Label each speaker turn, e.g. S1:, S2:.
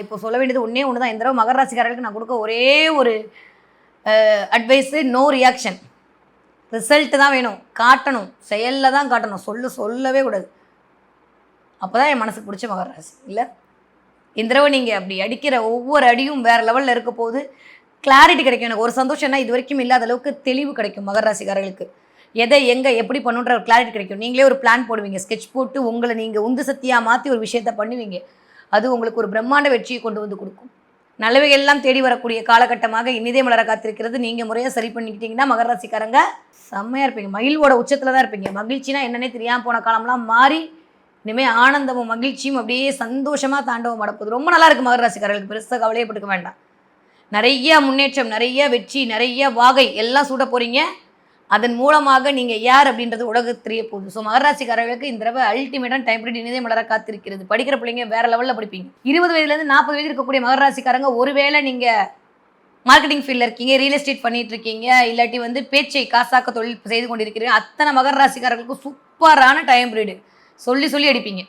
S1: இப்போ சொல்ல வேண்டியது ஒன்றே ஒன்று தான் இந்த தடவை மகர ராசிக்காரர்களுக்கு நான் கொடுக்க ஒரே ஒரு அட்வைஸு நோ ரியாக்ஷன் ரிசல்ட்டு தான் வேணும். காட்டணும். செயலில் தான் காட்டணும். சொல்ல சொல்லவே கூடாது. அப்போ தான் என் மனசுக்கு பிடிச்ச மகர ராசி. இல்லை? இந்த தடவை நீங்கள் அப்படி அடிக்கிற ஒவ்வொரு அடியும் வேறு லெவலில் இருக்க போது கிளாரிட்டி கிடைக்கும். எனக்கு ஒரு சந்தோஷம்னா இது வரைக்கும் இல்லாத அளவுக்கு தெளிவு கிடைக்கும் மகர ராசிக்காரர்களுக்கு. எதை எங்கே எப்படி பண்ணுன்ற ஒரு கிளாரிட்டி கிடைக்கும். நீங்களே ஒரு பிளான் போடுவீங்க. ஸ்கெட்ச் போட்டு உங்களை நீங்கள் உந்து சக்தியாக மாற்றி ஒரு விஷயத்த பண்ணுவீங்க. அது உங்களுக்கு ஒரு பிரம்மாண்ட வெற்றியை கொண்டு வந்து கொடுக்கும். நல்லவைகள் எல்லாம் தேடி வரக்கூடிய காலகட்டமாக இனிதே மலர காத்திருக்கிறது. நீங்கள் முறையாக சரி பண்ணிக்கிட்டீங்கன்னா மகர ராசிக்காரங்க செம்மையாக இருப்பீங்க. மகிழ்வோட உச்சத்தில் தான் இருப்பீங்க. மகிழ்ச்சினா என்னன்னே தெரியாமல் போன காலம்லாம் மாறி இனிமேல் ஆனந்தமும் மகிழ்ச்சியும் அப்படியே சந்தோஷமாக தாண்டவம் அடப்போகுது ரொம்ப நல்லா இருக்குது மகர ராசிக்காரர்களுக்கு. பெருசாக கவலையப்பட்டுக்க வேண்டாம். நிறைய முன்னேற்றம் நிறைய வெற்றி நிறைய வாகை எல்லாம் சூட போகிறீங்க அதன் மூலமாக நீங்கள் யார் அப்படின்றது உலகத் தெரிய போகுது. ஸோ மகராசிக்காரர்களுக்கு இந்த தடவை அல்டிமேட்டான டைம் பீரியட் இனிதே மலர காத்திருக்கிறது. படிக்கிற பிள்ளைங்க வேற லெவலில் படிப்பீங்க. இருபது வயதுலேருந்து நாற்பது வயது இருக்கக்கூடிய மகராசிக்காரங்க ஒருவேளை நீங்கள் மார்க்கெட்டிங் ஃபீல்டில் இருக்கீங்க ரியல் எஸ்டேட் பண்ணிட்டு இருக்கீங்க இல்லாட்டி வந்து பேச்சை காசாக்க தொழில் செய்து கொண்டிருக்கிறீங்க அத்தனை மகர ராசிக்காரர்களுக்கும் சூப்பரான டைம் பீரியடு சொல்லி சொல்லி அடிப்பீங்க.